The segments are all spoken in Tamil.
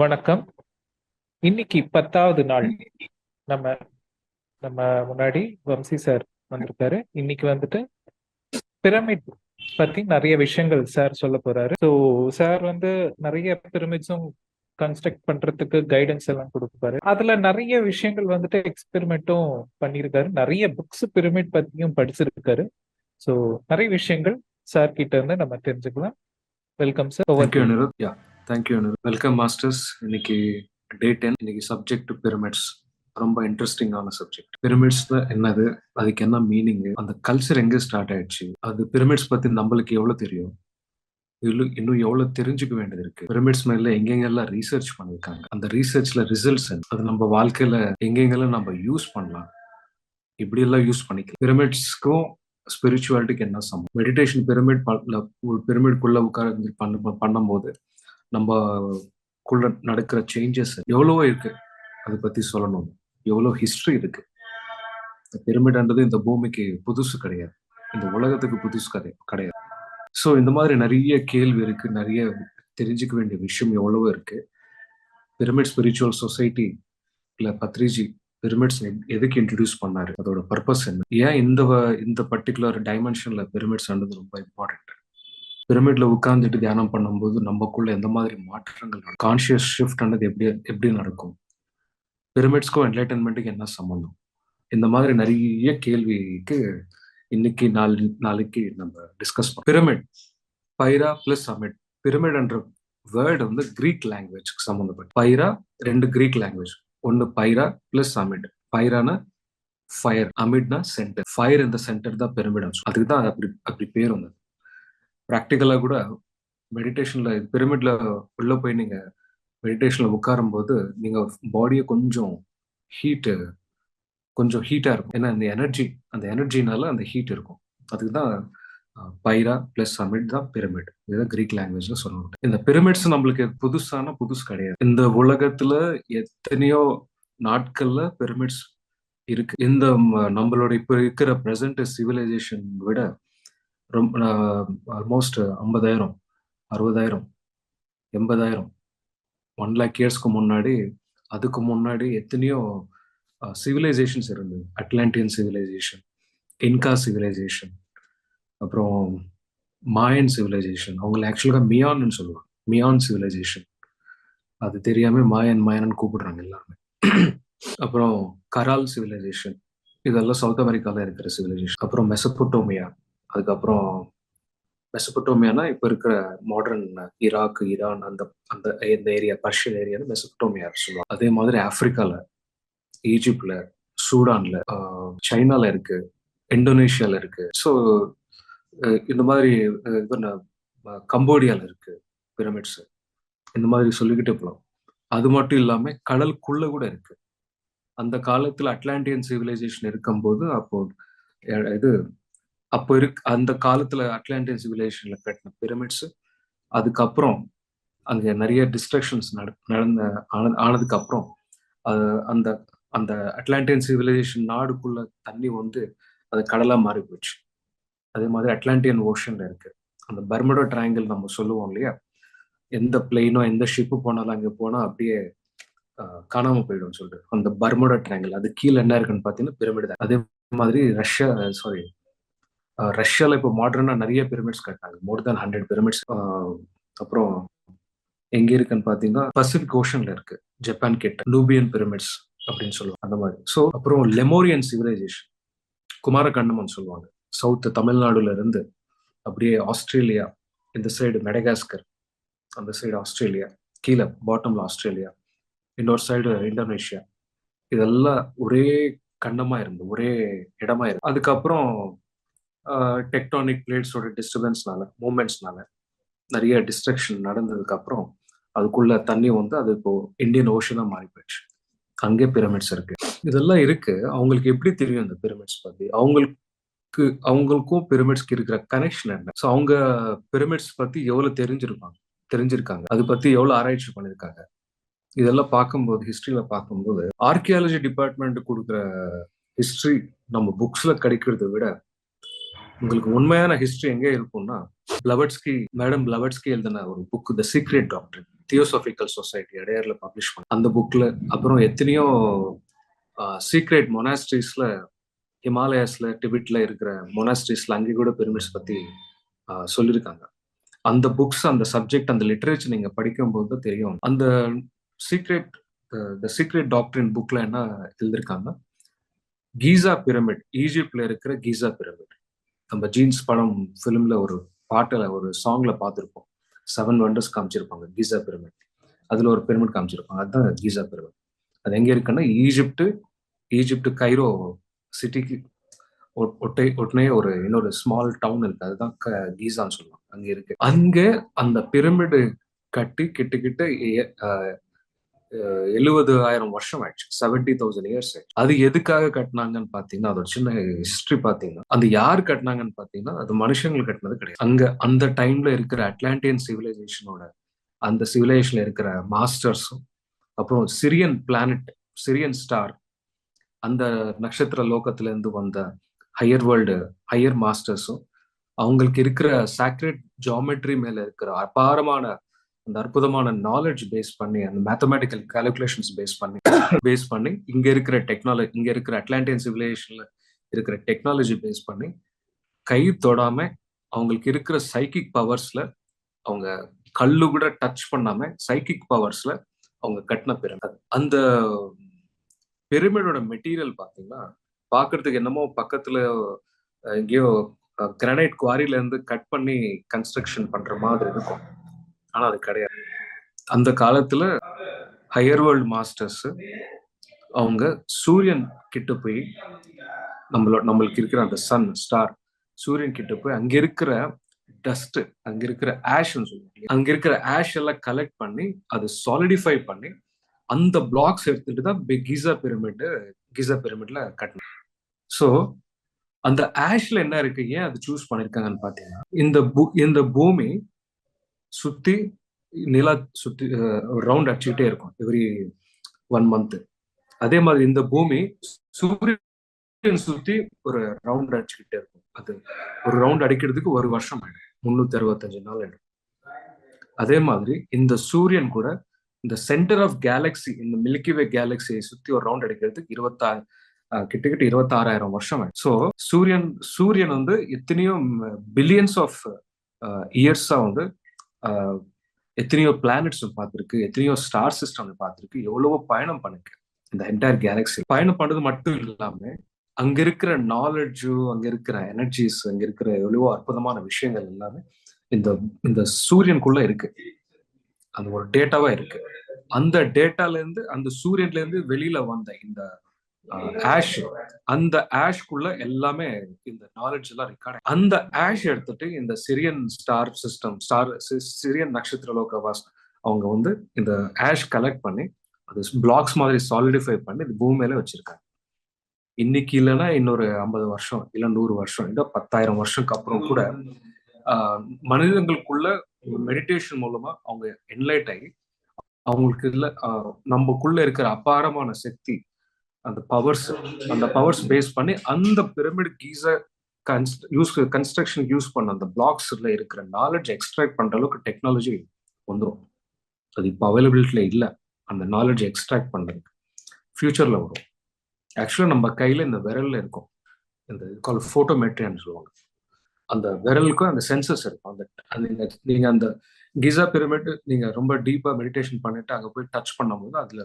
வணக்கம். இன்னைக்கு பத்தாவது நாள். நம்ம நம்ம முன்னாடி வம்சி சார் வந்திருக்காரு. இன்னைக்கு வந்துட்டு பிரமிட் பத்தி நிறைய விஷயங்கள் சார் சொல்ல போறாரு. ஸோ சார் வந்து நிறைய பிரமிட்ஸும் கன்ஸ்ட்ரக்ட் பண்றதுக்கு கைடன்ஸ் எல்லாம் கொடுப்பாரு. அதுல நிறைய விஷயங்கள் வந்துட்டு எக்ஸ்பெரிமெண்ட்டும் பண்ணியிருக்காரு. நிறைய புக்ஸ் பிரமிட் பத்தியும் படிச்சிருக்காரு. ஸோ நிறைய விஷயங்கள் சார் கிட்ட இருந்து நம்ம தெரிஞ்சுக்கலாம். Welcome sir okay thank you Anirudh welcome masters இன்னைக்கு டே டென் இன்னைக்கு சப்ஜெக்ட் பிரமிட்ஸ் ரொம்ப இன்ட்ரெஸ்டிங்கான சப்ஜெக்ட் பிரமிட்ஸ் என்னது? அதுக்கு என்ன மீனிங் அந்த கல்ச்சர் எங்க ஸ்டார்ட் ஆயிடுச்சு? அது பிரமிட்ஸ் பத்தி நம்மளுக்கு எவ்வளவு தெரியும்? இன்னும் இன்னும் எவ்வளவு தெரிஞ்சுக்க வேண்டியது இருக்கு? பிரமிட்ஸ் மேல எங்கெங்கெல்லாம் ரீசர்ச் பண்ணிருக்காங்க? அந்த ரீசர்ச்ல ரிசல்ட்ஸ் அது நம்ம வாழ்க்கையில எங்கெங்கெல்லாம் நம்ம யூஸ் பண்ணலாம்? இப்படி எல்லாம் யூஸ் பண்ணிக்கலாம் பிரமிட்ஸ்க்கும் ஸ்பிரிச்சுவாலிட்டிக்கு என்ன சம்பவம் மெடிடேஷன் பிரமிட் ஒரு பிரமிட்குள்ள உட்கார்ந்து பண்ணும்போது நம்ம குள்ள நடக்கிற சேஞ்சஸ் எவ்வளவோ இருக்கு. அதை பத்தி சொல்லணும். எவ்வளோ ஹிஸ்டரி இருக்கு. இந்த பிரமிட்ன்றது இந்த பூமிக்கு புதுசு கிடையாது. இந்த உலகத்துக்கு புதுசு கிடையாது கிடையாது. ஸோ இந்த மாதிரி நிறைய கேள்வி இருக்கு. நிறைய தெரிஞ்சுக்க வேண்டிய விஷயம் எவ்வளவோ இருக்கு. பிரமிட் ஸ்பிரிச்சுவல் சொசைட்டி இல்லை பத்ரிஜி பிரமிட்ஸ் எதுக்கு இன்ட்ரடியூஸ் பண்ணாரு? அதோட பர்பஸ் என்ன? ஏன் இந்த இந்த பர்டிகுலர் டைமென்ஷன்ல பிரமிட்ஸ் ரொம்ப இம்பார்ட்டன்ட் பிரமிட்ல உட்கார்ந்துட்டு தியானம் பண்ணும்போது நமக்குள்ள எந்த மாதிரி மாற்றங்கள் கான்சியஸ் ஷிஃப்ட் ஆனது எப்படி எப்படி நடக்கும்? பிரமிட்ஸ்க்கும் என்லைட்டன்மெண்ட்டுக்கு என்ன சம்பந்தம்? இந்த மாதிரி நிறைய கேள்விக்கு இன்னைக்கு நாலு நாளைக்கு நம்ம டிஸ்கஸ் பண்ணோம் பிரமிட் பைரா பிளஸ் அமிட் பிரமிட்ன்ற வேர்டு வந்து கிரீக் லாங்குவேஜ்க்கு சம்மந்தப்பட்ட பைரா ரெண்டு கிரீக் லாங்குவேஜ் ஒன்று பைரா பிளஸ் அமிட் பைரானா ஃபயர் அமிட்னா சென்டர் ஃபயர் இந்த சென்டர் தான் பிரமிட் அதுக்கு தான் அப்படி அப்படி பேர் வந்தது. ப்ராக்டிக்கலாக கூட மெடிடேஷன்ல பிரமிட்ல உள்ள போய் நீங்க மெடிடேஷன்ல உட்காரும் போது நீங்க பாடியை கொஞ்சம் ஹீட்டு கொஞ்சம் ஹீட்டா இருக்கும். ஏன்னா அந்த எனர்ஜி அந்த எனர்ஜினால அந்த ஹீட் இருக்கும். அதுக்கு தான் பைரா பிளஸ் சமிட் தான் பிரமிட் இதுதான் கிரீக் லாங்குவேஜ்ல சொல்லணும். இந்த பிரமிட்ஸ் நம்மளுக்கு புதுசான புதுசு கிடையாது. இந்த உலகத்துல எத்தனையோ நாட்கள்ல பிரமிட்ஸ் இருக்கு. இந்த நம்மளோட இப்ப இருக்கிற பிரசன்ட் சிவிலைசேஷன் விட ரொம்ப ஆல்மோஸ்ட் ஐம்பதாயிரம் அறுபதாயிரம் எண்பதாயிரம் ஒன் லேக் இயர்ஸ்க்கு முன்னாடி அதுக்கு முன்னாடி எத்தனையோ சிவிலைசேஷன்ஸ் இருந்தது. அட்லாண்டியன் சிவிலைசேஷன் இன்கா சிவிலைசேஷன் அப்புறம் மாயன் சிவிலைசேஷன் அவங்களை ஆக்சுவலாக மியான்னு சொல்லுவாங்க. மியான் சிவிலைசேஷன் அது தெரியாம மாயன் மாயன் கூப்பிடுறாங்க எல்லாருமே. அப்புறம் கரால் சிவிலைசேஷன் இதெல்லாம் சவுத் அமெரிக்காவில் இருக்கிற சிவிலைசேஷன் அப்புறம் மெசப்போட்டோமியா அதுக்கப்புறம் மெசபட்டோமியானா இப்போ இருக்கிற மாடர்ன் ஈராக் ஈரான் அந்த அந்த இந்த ஏரியா பர்ஷியன் ஏரியா மெசபட்டோமியா சொல்லுவாங்க. அதே மாதிரி ஆப்பிரிக்கால ஈஜிப்ட்ல சூடான்ல சைனால இருக்கு இந்தோனேஷியால இருக்கு. ஸோ இந்த மாதிரி கம்போடியால இருக்கு பிரமிட்ஸ் இந்த மாதிரி சொல்லிக்கிட்டே போகலாம் அது மட்டும் இல்லாம கடலுக்குள்ள கூட இருக்கு. அந்த காலத்துல அட்லாண்டியன் சிவிலைசேஷன் இருக்கும்போது அப்போ இது அப்போ இருக்கு அந்த காலத்துல அட்லாண்டியன் சிவிலைசேஷன்ல கட்டின பிரமிட்ஸ் அதுக்கப்புறம் அங்க நிறைய டிஸ்ட்ரக்ஷன்ஸ் நடந்த ஆனதுக்கு அப்புறம் அந்த அந்த அட்லாண்டியன் சிவிலைசேஷன் நாடுக்குள்ள தண்ணி வந்து அது கடலா மாறி போச்சு. அதே மாதிரி அட்லாண்டியன் ஓஷன்ல இருக்கு. அந்த பர்மடோ ட்ரையாங்கிள் நம்ம சொல்லுவோம் இல்லையா? எந்த பிளெயினோ எந்த ஷிப்பு போனாலும் அங்கே போனா அப்படியே காணாம போயிடும் சொல்லிட்டு. அந்த பர்மடோ ட்ரையாங்கிள் அது கீழே என்ன இருக்குன்னு பாத்தீங்கன்னா பிரமிடு தான். அதே மாதிரி ரஷ்யா சாரி ரஷ்யால இப்போ மாடர்னா நிறைய பிரமிட்ஸ் கட்டினாங்க. மோர் தேன் ஹண்ட்ரட் பிரமிட்ஸ் அப்புறம் எங்கே இருக்குன்னு பாத்தீங்கன்னா பசிபிக் ஓஷன்ல இருக்கு. ஜப்பான் கிட்ட. லூபியன் பிரமிட்ஸ் அப்படின்னு சொல்லுவாங்க. அந்த மாதிரி. ஸோ அப்புறம் லெமோரியன் சிவிலைசேஷன் குமாரகண்டமன் சொல்லுவாங்க. சவுத் தமிழ்நாடுல இருந்து அப்படியே ஆஸ்திரேலியா இந்த சைடு மெடகாஸ்கர் அந்த சைடு ஆஸ்திரேலியா கீழே பாட்டம்ல ஆஸ்திரேலியா இன்னொரு சைடு இந்தோனேஷியா இதெல்லாம் ஒரே கண்டமா இருந்து ஒரே இடமா இருந்து. அதுக்கப்புறம் டெக்டானிக் பிளேட்ஸோட டிஸ்டர்பன்ஸ்னால மூமெண்ட்ஸ்னால நிறைய டிஸ்ட்ரக்ஷன் நடந்ததுக்கு அப்புறம் அதுக்குள்ள தண்ணி வந்து அது இப்போ இந்தியன் ஓஷனா மாறி போயிடுச்சு. அங்கே பிரமிட்ஸ் இருக்கு. இதெல்லாம் இருக்கு. அவங்களுக்கு எப்படி தெரியும் அந்த பிரமிட்ஸ் பத்தி? அவங்களுக்கு அவங்களுக்கும் பிரமிட்ஸ்க்கு இருக்கிற கனெக்ஷன் என்ன? ஸோ அவங்க பிரமிட்ஸ் பத்தி எவ்வளவு தெரிஞ்சிருப்பாங்க? தெரிஞ்சிருக்காங்க. அதை பத்தி எவ்வளவு ஆராய்ச்சி பண்ணியிருக்காங்க இதெல்லாம் பார்க்கும்போது ஹிஸ்டரியில பார்க்கும்போது ஆர்கியாலஜி டிபார்ட்மெண்ட் கொடுக்குற ஹிஸ்டரி நம்ம புக்ஸ்ல கிடைக்கிறத விட உங்களுக்கு உண்மையான ஹிஸ்டரி எங்க இருக்கும்னா பிளவட்ஸ்கி மேடம் பிளவட்ஸ்கி எழுதின ஒரு book the secret doctrine theosophical society இடையர்ல publish பண்ண அந்த புக்ல அப்புறம் எத்தனையோ சீக்ரெட் மொனாஸ்ட்ரீஸ்ல ஹிமாலயாஸ்ல டிபிட்ல இருக்கிற மொனாஸ்ட்ரீஸ்ல அங்கே கூட பிரமிட்ஸ் பத்தி சொல்லியிருக்காங்க அந்த புக்ஸ் அந்த சப்ஜெக்ட் அந்த லிட்ரேச்சர் நீங்க படிக்கும்போது போது தெரியும். அந்த சீக்ரெட் த சீக்ரெட் டாக்டரின் புக்ல என்ன எழுதியிருக்காங்க கீசா பிரமிட் ஈஜிப்ட்ல இருக்கிற கீசா பிரமிட் நம்ம ஜீன்ஸ் படம் ஃபிலிம்ல ஒரு பாட்டில் ஒரு சாங்ல பார்த்துருப்போம். செவன் வண்டர்ஸ் காமிச்சிருப்பாங்க கீசா பிரமிட் அதுல ஒரு பிரமிட் காமிச்சிருப்பாங்க. அதுதான் கீசா பிரமிட் அது எங்க இருக்குன்னா ஈஜிப்டு ஈஜிப்டு கைரோ சிட்டிக்கு ஒட்டை ஒட்டனே ஒரு இன்னொரு ஸ்மால் டவுன் இருக்கு. அதுதான் க- கீசான்னு சொல்லுவாங்க. அங்க இருக்கு. அங்க அந்த பிரமிடு கட்டி கிட்ட கிட்ட எழுபது ஆயிரம் வருஷம் ஆயிடுச்சு செவன்டி தௌசண்ட் இயர்ஸ் அது எதுக்காக கட்டினாங்கன்னு பாத்தீங்கன்னா அதோட சின்ன ஹிஸ்டரி பாத்தீங்கன்னா அது யார் கட்டினாங்கன்னு பாத்தீங்கன்னா அது மனுஷங்கள் கட்டினது கிடையாது. அங்க அந்த டைம்ல இருக்கிற அட்லாண்டியன் சிவிலைசேஷனோட அந்த சிவிலைசேஷன்ல இருக்கிற மாஸ்டர்ஸும் அப்புறம் சிரியன் பிளானட் சிரியன் ஸ்டார் அந்த நட்சத்திர லோகத்துல இருந்து வந்த ஹையர் வேர்ல்டு ஹையர் மாஸ்டர்ஸும் அவங்களுக்கு இருக்கிற சாக்ரெட் ஜாமெட்ரி மேல இருக்கிற அபாரமான அந்த அற்புதமான நாலேஜ் பேஸ் பண்ணி அந்த மேத்தமெட்டிக்கல் கால்குலேஷன்ஸ் பேஸ் பண்ணி பேஸ் பண்ணி இங்க இருக்கிற டெக்னாலஜி இங்க இருக்கிற அட்லாண்டியன் சிவிலைசேஷன்ல இருக்கிற டெக்னாலஜி பேஸ் பண்ணி கை தொடாம அவங்களுக்கு இருக்கிற சைக்கிக் பவர்ஸ்ல அவங்க கல்லு கூட டச் பண்ணாம சைக்கிக் பவர்ஸ்ல அவங்க கட்டின பிரமிட் அந்த பிரமிடோட மெட்டீரியல் பாத்தீங்கன்னா பாக்குறதுக்கு என்னமோ பக்கத்துல எங்கேயோ கிரானைட் குவாரில இருந்து கட் பண்ணி கன்ஸ்ட்ரக்ஷன் பண்ற மாதிரி இருக்கும். ஆனா அது கிடையாது. அந்த காலத்துல ஹையர் வேர்ல்ட் மாஸ்டர்ஸ் அவங்க சூரியன் கிட்ட போய் நம்மளோட நம்மளுக்கு இருக்கிற அந்த சன் ஸ்டார் சூரியன் கிட்ட போய் அங்க இருக்கிற டஸ்ட் அங்க இருக்கிற ஆஷ்ன்னு சொல்லுவாங்க. அங்க இருக்கிற ஆஷ் எல்லாம் கலெக்ட் பண்ணி அது சாலிடிஃபை பண்ணி அந்த பிளாக்ஸ் எடுத்துட்டு தான் கிசா பிரமிட் கிசா பிரமிட்ல கட்டணும் ஸோ அந்த ஆஷ்ல என்ன இருக்கு? ஏன் அது சூஸ் பண்ணிருக்காங்கன்னு பாத்தீங்கன்னா இந்த பூ- இந்த பூமி சுத்தி நிலா சுத்தி ரவுண்ட் அடிச்சுக்கிட்டே இருக்கும் எவ்ரி ஒன் மந்த் அதே மாதிரி இந்த பூமி சூரியன் சுத்தி ஒரு ரவுண்ட் அடிச்சுக்கிட்டே இருக்கும். அது ஒரு ரவுண்ட் அடிக்கிறதுக்கு ஒரு வருஷம் ஆயிடும். முன்னூத்தி அறுபத்தஞ்சு நாள் ஆயிடும். அதே மாதிரி இந்த சூரியன் கூட இந்த சென்டர் ஆஃப் கேலக்ஸி இந்த மில்கிவே கேலக்சியை சுத்தி ஒரு ரவுண்ட் அடிக்கிறதுக்கு இருபத்தாறு கிட்டத்தட்ட இருபத்தாறாயிரம் வருஷம் ஆயிடும். ஸோ சூரியன் சூரியன் வந்து எத்தனையோ பில்லியன்ஸ் ஆஃப் இயர்ஸா வந்து எத்தனையோ பிளானட்ஸ் பார்த்துருக்கு எத்தனையோ ஸ்டார் சிஸ்டம் பார்த்துருக்கு எவ்வளவோ பயணம் பண்ணிருக்கு. இந்த என்டையர் கேலக்சி பயணம் பண்ணது மட்டும் இல்லாம அங்க இருக்கிற நாலெட்ஜு அங்க இருக்கிற எனர்ஜிஸ் அங்க இருக்கிற எவ்வளவோ அற்புதமான விஷயங்கள் எல்லாமே இந்த இந்த சூரியனுக்குள்ள இருக்கு. அந்த ஒரு டேட்டாவா இருக்கு. அந்த டேட்டால இருந்து அந்த சூரியன்ல இருந்து வெளியில வந்த இந்த ஆஷ் அந்த ஆஷ்குள்ள எல்லாமே இந்த நாலேஜ் எல்லாம் ரெக்கார்ட் அந்த ஆஷ் எடுத்துட்டு இந்த Sirian star system star Sirian நட்சத்திர லோகவாஸ் அவங்க வந்து இந்த ஆஷ் கலெக்ட் பண்ணி அது பிளாக்ஸ் மாதிரி சாலிடிஃபை பண்ணி இது பூமியில வச்சிருக்காங்க. இன்னைக்கு இல்லைன்னா இன்னொரு ஐம்பது வருஷம் இல்ல நூறு வருஷம் இல்ல பத்தாயிரம் வருஷத்துக்கு அப்புறம் கூட மனிதங்களுக்குள்ள மெடிடேஷன் மூலமா அவங்க என்லைட் ஆகி அவங்களுக்கு இல்ல ஆஹ், நமக்குள்ள இருக்கிற அபாரமான சக்தி அந்த பவர்ஸ் அந்த பவர்ஸ் பேஸ் பண்ணி அந்த பிரமிட் கீஸ யூஸ் கன்ஸ்ட்ரக்ஷன் யூஸ் பண்ண அந்த பிளாக்ஸ்ல இருக்கிற நாலேஜ் எக்ஸ்ட்ராக்ட் பண்ற அளவுக்கு டெக்னாலஜி வந்துடும் அது இப்போ அவைலபிலிட்டியில இல்லை. அந்த நாலேஜ் எக்ஸ்ட்ராக்ட் பண்றதுக்கு ஃபியூச்சர்ல வரும். ஆக்சுவலாக நம்ம கையில இந்த விரல்ல இருக்கும். இந்த கால் ஃபோட்டோமெட்ரியான்னு சொல்லுவாங்க. அந்த விரலுக்கும் அந்த சென்சஸ் இருக்கும். அந்த அந்த நீங்க நீங்க அந்த கிசா பிரமிட் நீங்க ரொம்ப டீப்பா மெடிடேஷன் பண்ணிட்டு அங்க போய் டச் பண்ணும்போது அதுல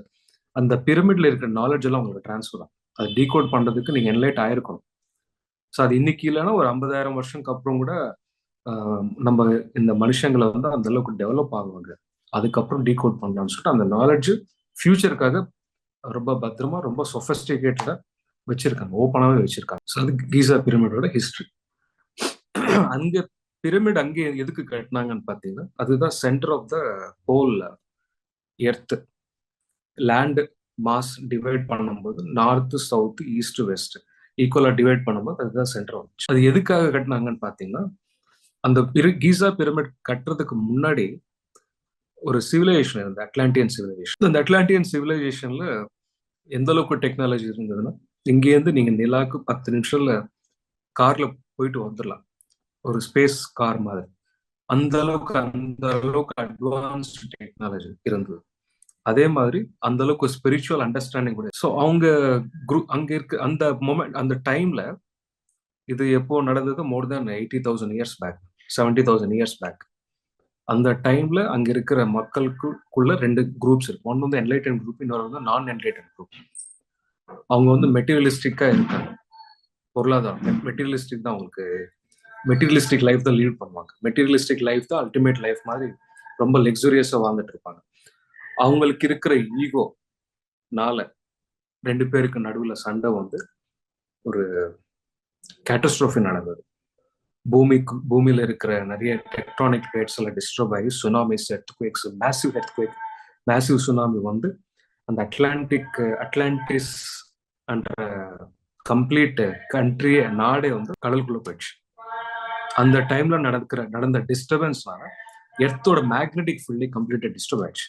அந்த பிரமிட்ல இருக்கிற நாலேஜ் எல்லாம் உங்களுக்கு ட்ரான்ஸ்ஃபர் ஆகும். அது டீகோட் பண்றதுக்கு நீங்க என்லைட் ஆயிருக்கணும். ஸோ அது இன்னைக்கு இல்லைன்னா ஒரு ஐம்பதாயிரம் வருஷத்துக்கு அப்புறம் கூட நம்ம இந்த மனுஷங்களை வந்து அந்த அளவுக்கு டெவலப் ஆகுவாங்க. அதுக்கப்புறம் டீகோட் பண்ணலாம்னு சொல்லிட்டு அந்த நாலேஜ் ஃபியூச்சருக்காக ரொம்ப பத்திரமா ரொம்ப சொஃபஸ்டிகேட்டடா வச்சிருக்காங்க. ஓப்பனாகவே வச்சிருக்காங்க. ஸோ அது கீசா பிரமிடோட ஹிஸ்ட்ரி அங்கே பிரமிட் அங்கே எதுக்கு கட்டினாங்கன்னு பார்த்தீங்கன்னா அதுதான் centre of the whole earth land mass divide பண்ணும்போது நார்த் சவுத் ஈஸ்ட் வெஸ்ட் ஈக்குவலா டிவைட் பண்ணும்போது அதுதான் சென்டர் வந்துச்சு அது எதுக்காக கட்டினாங்கன்னு பாத்தீங்கன்னா அந்த பிர கீசா பிரமிட் கட்டுறதுக்கு முன்னாடி ஒரு சிவிலைசேஷன் இருந்தது அட்லாண்டியன் சிவிலைசேஷன் அந்த அட்லாண்டியன் சிவிலைசேஷன்ல எந்த அளவுக்கு டெக்னாலஜி இருந்ததுன்னா இங்கேருந்து நீங்க நிலாக்கு பத்து நிமிஷம்ல கார்ல போயிட்டு வந்துடலாம். ஒரு ஸ்பேஸ் கார் மாதிரி. அந்த அளவுக்கு அந்த அளவுக்கு அட்வான்ஸ்டு டெக்னாலஜி இருந்தது. அதே மாதிரி அந்த அளவுக்கு ஸ்பிரிச்சுவல் அண்டர்ஸ்டாண்டிங் கூட ஸோ அவங்க குரூப் அங்க இருக்க அந்த மொமெண்ட் அந்த டைம்ல இது எப்போ நடந்தது? More than eighty thousand years back seventy thousand years back அந்த டைம்ல அங்க இருக்கிற மக்களுக்குள்ள ரெண்டு குரூப்ஸ் இருக்கு. ஒன்று வந்து என்லைட்டன் குரூப் இன்னொரு வந்து நான் என்லைட்டன் குரூப் அவங்க வந்து மெட்டீரியலிஸ்டிக்கா இருக்காங்க. பொருளாதாரம். மெட்டீரியலிஸ்டிக் தான் அவங்களுக்கு மெட்டீரியலிஸ்டிக் லைஃப் தான் லீட் பண்ணுவாங்க. மெட்டீரியலிஸ்டிக் லைஃப் தான் அல்டிமேட் லைஃப் மாதிரி ரொம்ப லெக்ஸூரியஸா வாழ்ந்துட்டு இருப்பாங்க. அவங்களுக்கு இருக்கிற ஈகோ நால ரெண்டு பேருக்கு நடுவில் சண்டை வந்து ஒரு கேட்டஸ்ட்ரோஃபி நடந்தது. பூமிக்கு பூமியில இருக்கிற நிறைய டெக்ட்ரானிக் பிளேட்ஸ் எல்லாம் டிஸ்டர்ப் ஆகி tsunamis earthquakes massive earthquake massive tsunami வந்து அந்த அட்லாண்டிக் அட்லாண்டிஸ் அண்ட் கம்ப்ளீட் கண்ட்ரியே நாடே வந்து கடலுக்குள்ள போயிடுச்சு. அந்த டைம்ல நடக்கிற நடந்த டிஸ்டர்பன்ஸ்னால எர்த்தோட மேக்னெட்டிக் ஃபீல்டே கம்ப்ளீட்டா டிஸ்டர்ப் ஆயிடுச்சு.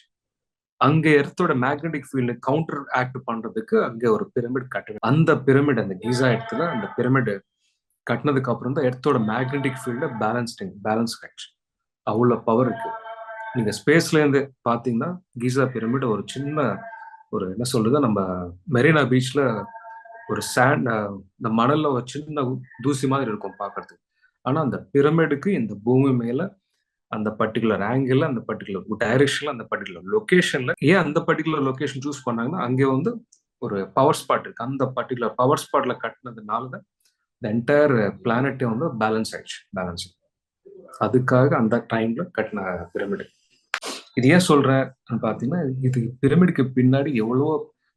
அங்க எர்த்தோட மேக்னெட்டிக் ஃபீல்டு கவுண்டர் ஆக்ட் பண்றதுக்கு அங்க ஒரு பிரமிட் கட்டு அந்த பிரமிட் அந்த கீசா இடத்துல அந்த பிரமிட் கட்டினதுக்கு அப்புறம் தான் எர்த்தோட மேக்னெட்டிக் ஃபீல்டு பேலன்ஸ்டிங் பேலன்ஸ் ஆயிடுச்சு அவ்வளோ பவர் இருக்கு. நீங்க ஸ்பேஸ்ல இருந்து பாத்தீங்கன்னா கீசா பிரமிட் ஒரு சின்ன ஒரு என்ன சொல்றது நம்ம மெரினா பீச்ல ஒரு சாண்ட் இந்த மணல்ல ஒரு சின்ன தூசி மாதிரி இருக்கும் பாக்குறதுக்கு. ஆனா அந்த பிரமிடுக்கு இந்த பூமி மேல அந்த பர்டிகுலர் ஆங்கிள் அந்த பர்டிகுலர் டைரக்ஷன்ல அந்த பர்டிகுலர் லொகேஷன்ல ஏன் அந்த பர்டிகுலர் லொகேஷன் சூஸ் பண்ணாங்கன்னா அங்கே வந்து ஒரு பவர் ஸ்பாட் இருக்கு. அந்த பர்டிகுலர் பவர் ஸ்பாட்ல கட்டினதுனால தான் இந்த என்டையர் பிளானட்டே வந்து பேலன்ஸ் ஆயிடுச்சு பேலன்ஸ் அதுக்காக அந்த டைம்ல கட்டின பிரமிடு இது ஏன் சொல்றேன் பாத்தீங்கன்னா இது பிரமிடுக்கு பின்னாடி எவ்வளவோ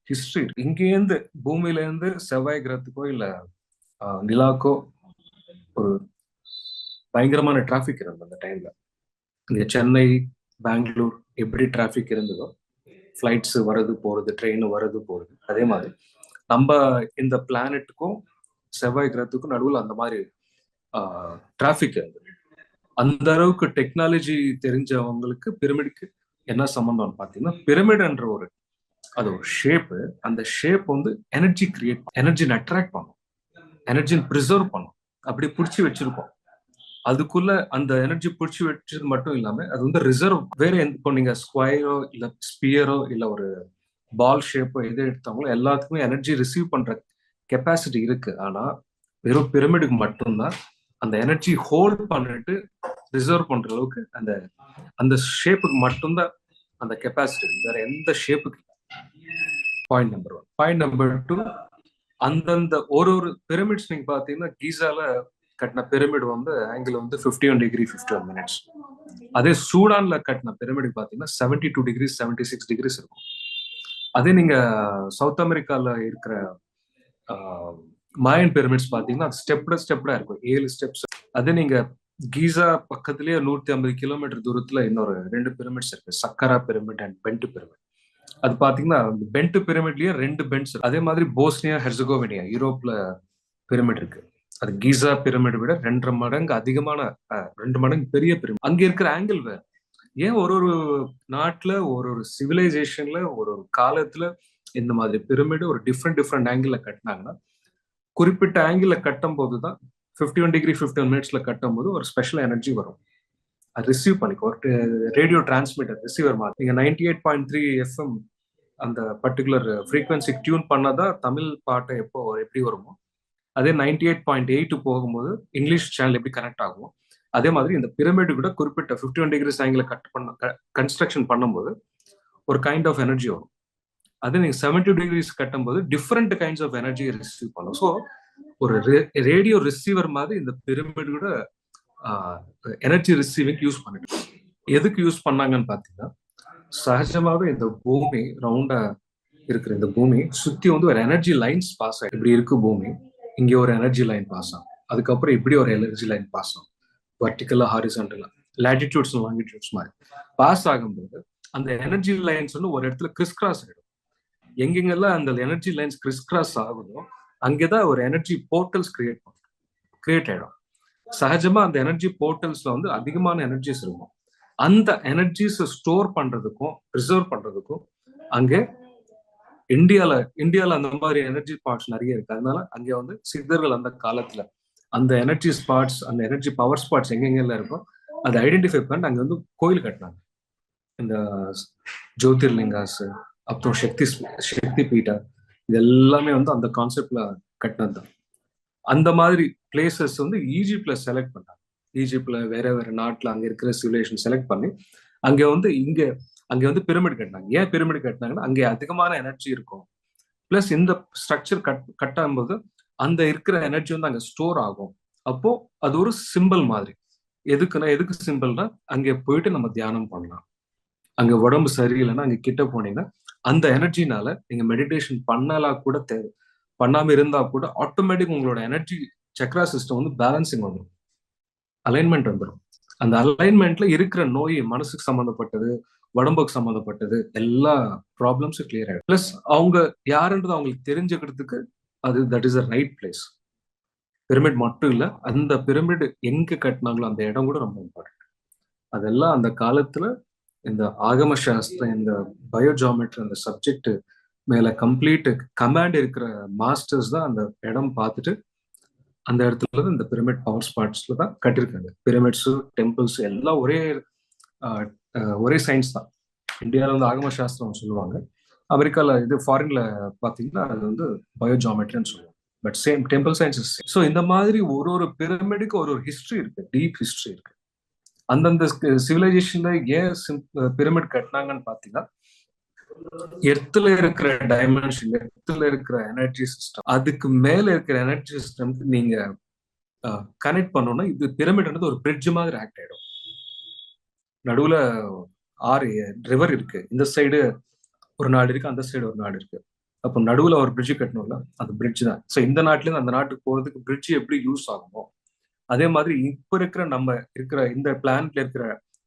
ஹிஸ்டரி இங்கேருந்து பூமியில இருந்து செவ்வாய் கிரகத்துக்கோ இல்ல நிலாக்கோ ஒரு பயங்கரமான டிராபிக் இருந்தது அந்த டைம்ல இங்கே சென்னை பெங்களூர் எப்படி டிராஃபிக் இருந்ததோ ஃப்ளைட்ஸ் வரது போறது ட்ரெயின் வரது போறது அதே மாதிரி. நம்ம இந்த பிளானட்டுக்கும் செவ்வாய் கிரகத்துக்கும் நடுவில் அந்த மாதிரி டிராஃபிக் இருந்தது. அந்த அளவுக்கு டெக்னாலஜி தெரிஞ்சவங்களுக்கு பிரமிடுக்கு என்ன சம்பந்தம்னு பார்த்தீங்கன்னா பிரமிடுன்ற ஒரு அது ஒரு ஷேப்பு அந்த ஷேப் வந்து எனர்ஜி கிரியேட் எனர்ஜின்னு அட்ராக்ட் பண்ணும். எனர்ஜி ப்ரிசர்வ் பண்ணும். அப்படி பிடிச்சி வச்சிருக்கோம். அதுக்குள்ள அந்த எனர்ஜி பிடிச்சி வச்சது மட்டும் இல்லாம அது வந்து ரிசர்வ் வேற எந்த இப்போ நீங்க ஸ்கொயரோ இல்ல ஸ்பியரோ இல்ல ஒரு பால் ஷேப்போ எது எடுத்தாங்களோ எல்லாத்துக்குமே எனர்ஜி ரிசீவ் பண்ற கெப்பாசிட்டி இருக்கு. ஆனா வெறும் பிரமிடுக்கு மட்டும்தான் அந்த எனர்ஜி ஹோல்ட் பண்ணிட்டு ரிசர்வ் பண்ற அளவுக்கு அந்த அந்த ஷேப்புக்கு மட்டும்தான் அந்த கெப்பாசிட்டி வேற எந்த ஷேப்புக்கு point number one point number two அந்தந்த ஒரு ஒரு பிரமிட்ஸ் நீங்க பாத்தீங்கன்னா கீசால கட்டின பிரமிட் வந்து ஆங்கிள் வந்து fifty one degree fifty one minutes அதே சூடான்ல கட்டின பிரமிட் பாத்தீங்கன்னா seventy two degree seventy six degrees இருக்கும். அதே நீங்க சவுத் அமெரிக்கால இருக்கிற மாயன் பிரமிட்ஸ் பாத்தீங்கன்னா ஸ்டெப்ட ஸ்டெப்டா இருக்கும். ஏழு ஸ்டெப்ஸ் அதே நீங்க கீசா பக்கத்துலயே நூத்தி ஐம்பது கிலோமீட்டர் தூரத்துல இன்னொரு ரெண்டு பிரமிட்ஸ் இருக்கு. Saqqara pyramid and bent pyramid அது பாத்தீங்கன்னா பென்ட் பிரமிட்லயே ரெண்டு பென்ட்ஸ் அதே மாதிரி போஸ்னியா ஹெர்சகோவினியா யூரோப்ல பிரமிட் இருக்கு. அது கீசா பிரமிட் விட ரெண்டரை மடங்கு அதிகமான ரெண்டு மடங்கு பெரிய பிரமிடு அங்க இருக்கிற ஆங்கிள் வேற. ஏன் ஒரு ஒரு நாட்டுல ஒரு ஒரு சிவிலைசேஷன்ல ஒரு ஒரு காலத்துல இந்த மாதிரி பிரமிடு ஒரு டிஃப்ரெண்ட் டிஃப்ரெண்ட் ஆங்கிள் கட்டினாங்கன்னா குறிப்பிட்ட ஆங்கிள் கட்டும் போதுதான் fifty one degree fifty one மினிட்ஸ்ல கட்டும் போது ஒரு ஸ்பெஷல் எனர்ஜி வரும். அது ரிசீவ் பண்ணிக்கும். ஒரு ரேடியோ டிரான்ஸ்மிட்டர் ரிசீவர் மாதிரி. நீங்க ninety eight point three FM அந்த பர்டிகுலர் ஃப்ரீக்வன்சி டியூன் பண்ணாதான் தமிழ் பாட்டை எப்போ எப்படி வருமோ அதே நைன்டி எயிட் பாயிண்ட் எயிட் போகும்போது இங்கிலீஷ் சேனல் எப்படி கனெக்ட் ஆகும் அதே மாதிரி இந்த பிரமிடு கூட குறிப்பிட்ட fifty one degrees angle cut பண்ண கன்ஸ்ட்ரக்ஷன் பண்ணும்போது ஒரு கைண்ட் ஆஃப் எனர்ஜி வரும். அதே நீங்க செவன்டி டிகிரிஸ் கட்டும்போது different kinds of energy receive பண்ணும். ஸோ ஒரு ரேடியோ ரிசீவர் மாதிரி இந்த பிரமிடு கூட எனர்ஜி ரிசீவிங் யூஸ் பண்ணிட்டு எதுக்கு யூஸ் பண்ணாங்கன்னு பாத்தீங்கன்னா சகஜமாவே இந்த பூமி ரவுண்டா இருக்கிற இந்த பூமி சுத்தி வந்து ஒரு எனர்ஜி லைன்ஸ் பாஸ் ஆகி இப்படி இருக்கு பூமி. இங்கே ஒரு எனர்ஜி லைன் பாஸ் ஆகும். அதுக்கப்புறம் இப்படி ஒரு எனர்ஜி லைன் பாஸ் ஆகும். வர்டிக்கலா ஹாரிசன்டலா லேட்டிடியூட்ஸ் லாங்கிடியூட்ஸ் மாதிரி. பாஸ் ஆகும்போது அந்த எனர்ஜி லைன்ஸ் வந்து ஒரு இடத்துல கிறிஸ் கிராஸ் ஆகிடும் எங்கெங்கெல்லாம் அந்த எனர்ஜி லைன்ஸ் கிறிஸ் கிராஸ் ஆகுதோ அங்கேதான் ஒரு எனர்ஜி போர்ட்டல்ஸ் கிரியேட் பண்ணும் கிரியேட் ஆகிடும் சகஜமா அந்த எனர்ஜி போர்ட்டல்ஸ்ல வந்து அதிகமான எனர்ஜிஸ் இருக்கும். அந்த எனர்ஜிஸ் ஸ்டோர் பண்றதுக்கும் ரிசர்வ் பண்றதுக்கும் அங்கே இந்தியால இந்தியால அந்த மாதிரி எனர்ஜி ஸ்பாட்ஸ் நிறைய இருக்கு. அதனால அங்கே வந்து சித்தர்கள் அந்த காலத்துல அந்த எனர்ஜி ஸ்பாட்ஸ் அந்த எனர்ஜி பவர் ஸ்பாட்ஸ் எங்கெங்கெல்லாம் இருக்கோ அதை ஐடென்டிஃபை பண்ணி அங்க வந்து கோயில் கட்டினாங்க. இந்த ஜோதிர்லிங்காஸ் அப்புறம் சக்தி சக்தி பீட்டா இது எல்லாமே வந்து அந்த கான்செப்ட்ல கட்டினது தான். அந்த மாதிரி பிளேசஸ் வந்து ஈஜிப்ட்ல செலக்ட் பண்ணாங்க ஈஜிப்ட்ல வேற வேற நாட்டுல அங்க இருக்கிற சிவிலேஷன் செலக்ட் பண்ணி அங்க வந்து இங்க அங்க வந்து பிரமிட் கட்டினாங்க. ஏன் பிரமிட் கட்டினாங்கன்னா அங்கே அதிகமான எனர்ஜி இருக்கும். பிளஸ் இந்த ஸ்ட்ரக்சர் கட் கட்டும் போது அந்த இருக்கிற எனர்ஜி வந்து அங்க ஸ்டோர் ஆகும். அப்போ அது ஒரு சிம்பிள் மாதிரி. எதுக்குன்னா எதுக்கு சிம்பிள்னா அங்கே போயிட்டு நம்ம தியானம் பண்ணலாம். அங்க உடம்பு சரியில்லைன்னா அங்க கிட்ட போனீங்கன்னா அந்த எனர்ஜினால நீங்க மெடிடேஷன் பண்ணலாம் கூட தேவை. பண்ணாம இருந்தா கூட ஆட்டோமேட்டிக் உங்களோட எனர்ஜி சக்ரா சிஸ்டம் வந்து பேலன்சிங் வந்துடும் அலைன்மெண்ட் வந்துடும் அந்த அலைன்மெண்ட்ல இருக்கிற நோய் மனசுக்கு சம்மந்தப்பட்டது உடம்புக்கு சம்மந்தப்பட்டது எல்லா ப்ராப்ளம்ஸும் கிளியர் ஆகிடும் ப்ளஸ் அவங்க யாருன்றது அவங்களுக்கு தெரிஞ்சுக்கிறதுக்கு அது that is a right place pyramid மட்டும் இல்லை அந்த பிரமிட் எங்க கட்டினாங்களோ அந்த இடம் கூட ரொம்ப இம்பார்ட்டன்ட் அதெல்லாம் அந்த காலத்துல இந்த ஆகம சாஸ்திரம் இந்த பயோஜாமெட்ரி அந்த சப்ஜெக்ட் மேல கம்ப்ளீட் கமாண்ட் இருக்கிற மாஸ்டர்ஸ் தான் அந்த இடம் பார்த்துட்டு அந்த இடத்துல இந்த பிரமிட் பவர் ஸ்பாட்ஸ்ல தான் கட்டிருக்காங்க. பிரமிட்ஸ் டெம்பிள்ஸ் எல்லாம் ஒரே ஒரே சயின்ஸ் தான். இந்தியாவில் வந்து ஆகம சாஸ்திரம் சொல்லுவாங்க. அமெரிக்காவில் இது ஃபாரின்ல பாத்தீங்கன்னா அது வந்து பயோஜாமெட்ரின்னு சொல்லுவாங்க. But same temple sciences so இந்த மாதிரி ஒரு ஒரு பிரமிடுக்கு ஒரு ஒரு ஹிஸ்ட்ரி இருக்கு. டீப் ஹிஸ்ட்ரி இருக்கு. அந்தந்த சிவிலைசேஷன்ல ஏன் பிரமிட் கட்டினாங்கன்னு பாத்தீங்கன்னா எர்த்துல இருக்கிற டைமென்ஷன் எர்த்துல இருக்கிற எனர்ஜி சிஸ்டம் அதுக்கு மேல இருக்கிற எனர்ஜி சிஸ்டம் நீங்க கனெக்ட் பண்ணோம்னா இது பிரமிட் ஒரு பிரிட்ஜ் மாதிரி ஆக்ட் ஆயிடும். நடுவுல ஆறு ரிவர் இருக்கு. இந்த சைடு ஒரு நாடு இருக்கு அந்த சைடு ஒரு நாடு இருக்கு. அப்போ நடுவுல ஒரு பிரிட்ஜ் கட்டணும்ல அந்த பிரிட்ஜ் தான். ஸோ இந்த நாட்டுல இருந்து அந்த நாட்டுக்கு போறதுக்கு பிரிட்ஜ் எப்படி யூஸ் ஆகுமோ அதே மாதிரி இப்ப இருக்கிற நம்ம இருக்கிற இந்த பிளான்ட்ல இருக்கிற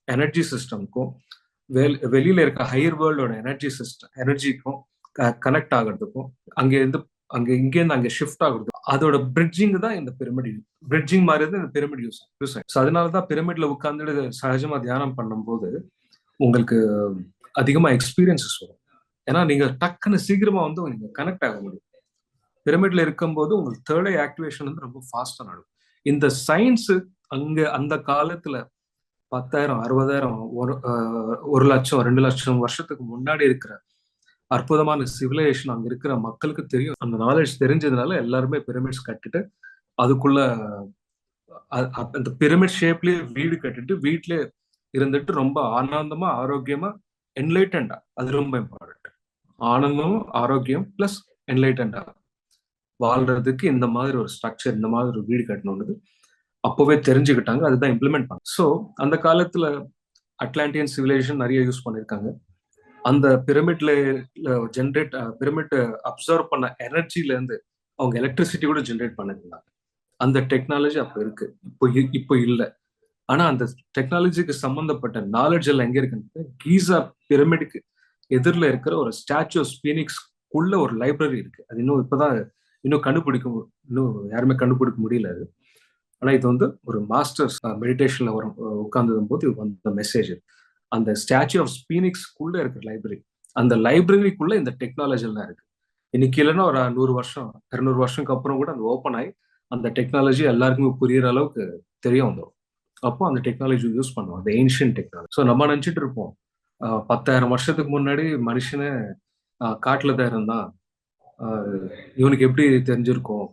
எனர்ஜி சிஸ்டம்க்கும் வெளியில இருக்க ஹையர் வேர்ல்டோட எனர்ஜி சிஸ்டம் எனர்ஜிக்கும் கனெக்ட் ஆகிறதுக்கும் அங்கே இருந்து அங்க இங்கேருந்து அங்க ஷிஃப்ட் ஆகுறது. அதோட பிரிட்ஜிங் தான் இந்த பிரமிட் பிரிட்ஜிங் மாதிரி தான் இந்த பிரமிட் யூஸ் யூஸ் ஆகும் அதனாலதான் பிரமிட்ல உட்கார்ந்துட்டு சகஜமா தியானம் பண்ணும்போது உங்களுக்கு அதிகமா எக்ஸ்பீரியன்சஸ் வரும். ஏன்னா நீங்க டக்குன்னு சீக்கிரமா வந்து நீங்க கனெக்ட் ஆக முடியும். பிரமிட்ல இருக்கும்போது உங்களுக்கு தேர்ட் ஐ ஆக்டிவேஷன் வந்து ரொம்ப ஃபாஸ்டா நடக்கும். இந்த சயின்ஸ் அங்க அந்த காலத்துல பத்தாயிரம் அறுபதாயிரம் ஒரு ஒரு லட்சம் ரெண்டு லட்சம் வருஷத்துக்கு முன்னாடி இருக்கிற அற்புதமான சிவிலைசேஷன் அங்க இருக்கிற மக்களுக்கு தெரியும். அந்த நாலேஜ் தெரிஞ்சதுனால எல்லாருமே பிரமிட்ஸ் கட்டிட்டு அதுக்குள்ள அந்த பிரமிட் ஷேப்லயே வீடு கட்டிட்டு வீட்லயே இருந்துட்டு ரொம்ப ஆனந்தமா ஆரோக்கியமா என்லைட்டண்டா அது ரொம்ப இம்பார்ட்டன்ட் ஆனந்தமும் ஆரோக்கியம் பிளஸ் என்லைட்டண்டா வாழ்றதுக்கு இந்த மாதிரி ஒரு ஸ்ட்ரக்சர் இந்த மாதிரி ஒரு வீடு கட்டணும்னு அப்போவே தெரிஞ்சுக்கிட்டாங்க. அதுதான் இம்ப்ளிமெண்ட் பண்ண. ஸோ அந்த காலத்துல அட்லாண்டியன் சிவிலைசேஷன் நிறைய யூஸ் பண்ணியிருக்காங்க அந்த பிரமிட்ல ஜென்ரேட் பிரமிட் அப்சர்வ் பண்ண எனர்ஜில இருந்து அவங்க எலக்ட்ரிசிட்டி கூட ஜென்ரேட் பண்ணிருந்தாங்க. அந்த டெக்னாலஜி அப்ப இருக்கு. இப்போ இப்போ இல்லை. ஆனா அந்த டெக்னாலஜிக்கு சம்பந்தப்பட்ட நாலேஜ் எல்லாம் எங்க இருக்குன்னு கீசா பிரமிடுக்கு எதிரில் இருக்கிற ஒரு ஸ்டாச்சு ஆஃப் ஸ்பீனிக்ஸ் உள்ள ஒரு லைப்ரரி இருக்கு. அது இன்னும் இப்பதான் இன்னும் கண்டுபிடிக்க இன்னும் யாருமே கண்டுபிடிக்க முடியல அது. ஆனா இது வந்து ஒரு மாஸ்டர்ஸ் மெடிடேஷன்ல வரும் உட்கார்ந்ததும் போது இது வந்த மெசேஜ் அந்த ஸ்டாச்சு ஆஃப் ஸ்பீனிக்ஸ்க்குள்ள இருக்கிற லைப்ரரி அந்த லைப்ரரிக்குள்ள இந்த டெக்னாலஜி எல்லாம் இருக்கு. இன்னைக்கு இல்லைன்னா ஒரு நூறு வருஷம் இருநூறு வருஷத்துக்கு அப்புறம் கூட அந்த ஓப்பன் ஆகி அந்த டெக்னாலஜி எல்லாருக்குமே புரியுற அளவுக்கு தெரிய வந்துடும் அப்போ அந்த டெக்னாலஜி யூஸ் பண்ணுவோம். அந்த ஏன்ஷியன் டெக்னாலஜி ஸோ நம்ம நினச்சிட்டு இருப்போம். பத்தாயிரம் வருஷத்துக்கு முன்னாடி மனுஷனு காட்டுல தான் இருந்தான். இவனுக்கு எப்படி தெரிஞ்சிருக்கும்?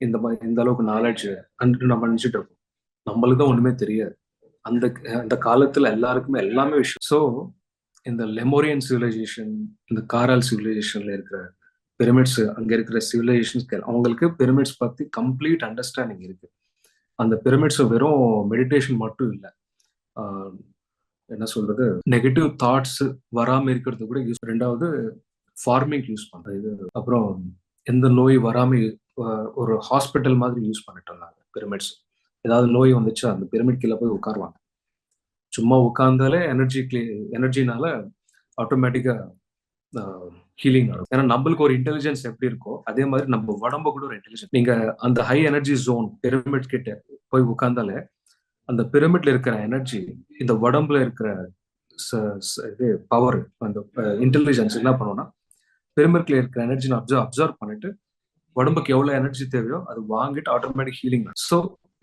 இந்த மாதிரி இந்த அளவுக்கு நாலேஜ் அன்று நம்ம நினைச்சிட்டு இருக்கோம் நம்மளுக்கு தான் ஒண்ணுமே தெரியாது. அந்த அந்த காலத்துல எல்லாருக்குமே எல்லாமே விஷயம். ஸோ இந்த லெமோரியன் சிவிலைசேஷன் இந்த காரால் சிவிலைசேஷன்ல இருக்கிற பிரமிட்ஸ் அங்க இருக்கிற சிவிலைசேஷன்ஸ் அவங்களுக்கு பிரமிட்ஸ் பத்தி கம்ப்ளீட் அண்டர்ஸ்டாண்டிங் இருக்கு. அந்த பிரமிட்ஸ் வெறும் மெடிடேஷன் மட்டும் இல்லை. என்ன சொல்றது? நெகட்டிவ் தாட்ஸ் வராம இருக்கிறது கூட யூஸ் ரெண்டாவது ஃபார்மிங் யூஸ் பண்றது இது. அப்புறம் எந்த நோய் வராம ஒரு ஹாஸ்பிட்டல் மாதிரி யூஸ் பண்ணிட்டு இருந்தாங்க பிரமிட்ஸ் ஏதாவது நோய் வந்துச்சு அந்த பிரமிட் கீழே போய் உட்காருவாங்க. சும்மா உட்கார்ந்தாலே எனர்ஜி கிளீ எனர்ஜினால ஆட்டோமேட்டிக்கா ஹீலிங் ஆகும் ஏன்னா நம்மளுக்கு ஒரு இன்டெலிஜென்ஸ் எப்படி இருக்கோ அதே மாதிரி நம்ம உடம்பு கூட ஒரு இன்டெலிஜென்ஸ் நீங்க அந்த ஹை எனர்ஜி ஜோன் பிரமிட் கிட்ட போய் உட்கார்ந்தாலே அந்த பிரமிட்ல இருக்கிற எனர்ஜி இந்த உடம்புல இருக்கிற இது பவர் அந்த இன்டெலிஜென்ஸ் என்ன பண்ணுவோம்னா பிரமிட்ல இருக்கிற எனர்ஜி அப்சர்வ் அப்சர்வ் பண்ணிட்டு உடம்புக்கு எவ்வளவு எனர்ஜி தேவையோ அது வாங்கிட்டு ஆட்டோமேட்டிக் ஹீலிங் ஸோ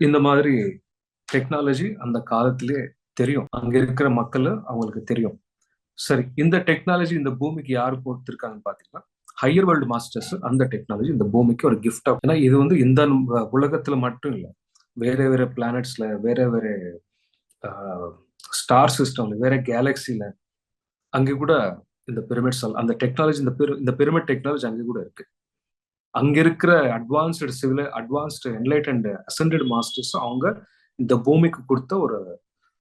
இந்த மாதிரி டெக்னாலஜி அந்த காலத்திலே தெரியும். அங்க இருக்கிற மக்கள் அவங்களுக்கு தெரியும். சரி இந்த டெக்னாலஜி இந்த பூமிக்கு யார் கொடுத்துருக்காங்கன்னு பாத்தீங்கன்னா ஹையர் வேர்ல்டு மாஸ்டர்ஸ் அந்த டெக்னாலஜி இந்த பூமிக்கு ஒரு கிஃப்ட் ஏன்னா இது வந்து இந்த உலகத்துல மட்டும் இல்லை வேற வேற பிளானட்ஸ்ல வேற வேற ஸ்டார் சிஸ்டம்ல வேற கேலக்சில அங்கே கூட இந்த பிரமிட்ஸ் அந்த டெக்னாலஜி இந்த பெரு இந்த பிரமிட் டெக்னாலஜி அங்கே கூட இருக்கு. அங்க இருக்கிற advanced civil advanced enlightened ascended masters அவங்க இந்த பூமிக்கு கொடுத்த ஒரு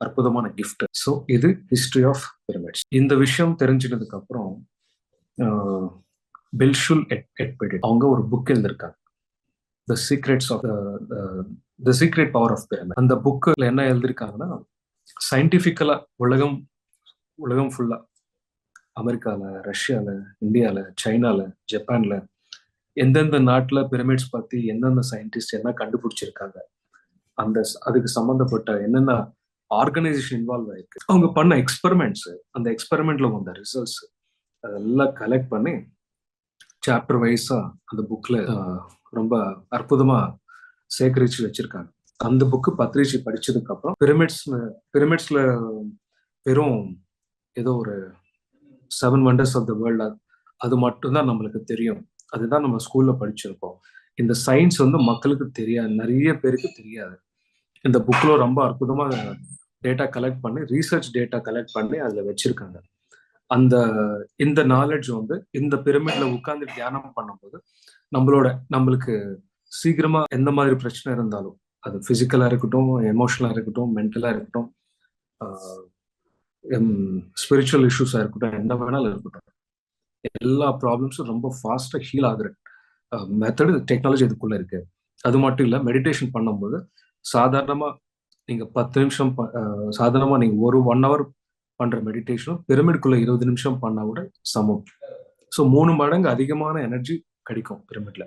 அற்புதமான கிஃப்ட் ஸோ இது ஹிஸ்டரி ஆஃப் பிரமிட்ஸ் இந்த விஷயம் தெரிஞ்சினதுக்கு அப்புறம் பெல்ஷுல் எட்பெடிட் அவங்க ஒரு புக் எழுதியிருக்காங்க. The secrets of the secret power of pyramid அந்த புக்கில் என்ன எழுதிருக்காங்கன்னா சயின்டிஃபிக்கலா உலகம் உலகம் ஃபுல்லா அமெரிக்கால ரஷ்யால இந்தியால சைனால ஜப்பான்ல எந்தெந்த நாட்டுல பிரமிட்ஸ் பத்தி எந்தெந்த சயின்டிஸ்ட் என்ன கண்டுபிடிச்சிருக்காங்க? அந்த அதுக்கு சம்பந்தப்பட்ட என்னென்ன ஆர்கனைசேஷன் இன்வால்வ் ஆயிருக்கு? அவங்க பண்ண எக்ஸ்பெரிமெண்ட்ஸ் அந்த எக்ஸ்பெரிமெண்ட்ல வந்த ரிசல்ட்ஸ் அதெல்லாம் கலெக்ட் பண்ணி சாப்டர் வைஸா அந்த புக்ல ரொம்ப அற்புதமா சேகரிச்சு வச்சிருக்காங்க. அந்த புக்கு பத்திரிச்சு படிச்சதுக்கு அப்புறம் பிரமிட்ஸ் பிரமிட்ஸ்ல வெறும் ஏதோ ஒரு seven wonders of the world அது மட்டும்தான் நம்மளுக்கு தெரியும். அதுதான் நம்ம ஸ்கூல்ல படிச்சிருக்கோம். இந்த சயின்ஸ் வந்து மக்களுக்கு தெரியாது நிறைய பேருக்கு தெரியாது. இந்த புக்ல ரொம்ப அற்புதமா டேட்டா கலெக்ட் பண்ணி ரீசர்ச் டேட்டா கலெக்ட் பண்ணி அதுல வச்சிருக்காங்க. அந்த இந்த நாலேஜ் வந்து இந்த பிரமிட்ல உட்கார்ந்து தியானம் பண்ணும்போது நம்மளோட நம்மளுக்கு சீக்கிரமா எந்த மாதிரி பிரச்சனை இருந்தாலும் அது பிசிக்கலா இருக்கட்டும் எமோஷனலா இருக்கட்டும் மென்டலா இருக்கட்டும் ஸ்பிரிச்சுவல் இஷ்யூஸா இருக்கட்டும் என்ன வேணாலும் இருக்கட்டும். எல்லா ப்ராப்ளம்ஸும் ரொம்ப ஃபாஸ்ட்டாக ஹீல் ஆகுற மெத்தடு டெக்னாலஜி இதுக்குள்ள இருக்கு. அது மட்டும் இல்லை மெடிடேஷன் பண்ணும்போது சாதாரணமாக நீங்க பத்து நிமிஷம் சாதாரணமா நீங்க ஒரு ஒன் ஹவர் பண்ற மெடிடேஷனும் பிரமிட்குள்ளே இருபது நிமிஷம் பண்ணா கூட சமம். ஸோ மூணு மடங்கு அதிகமான எனர்ஜி கிடைக்கும் பிரமிட்ல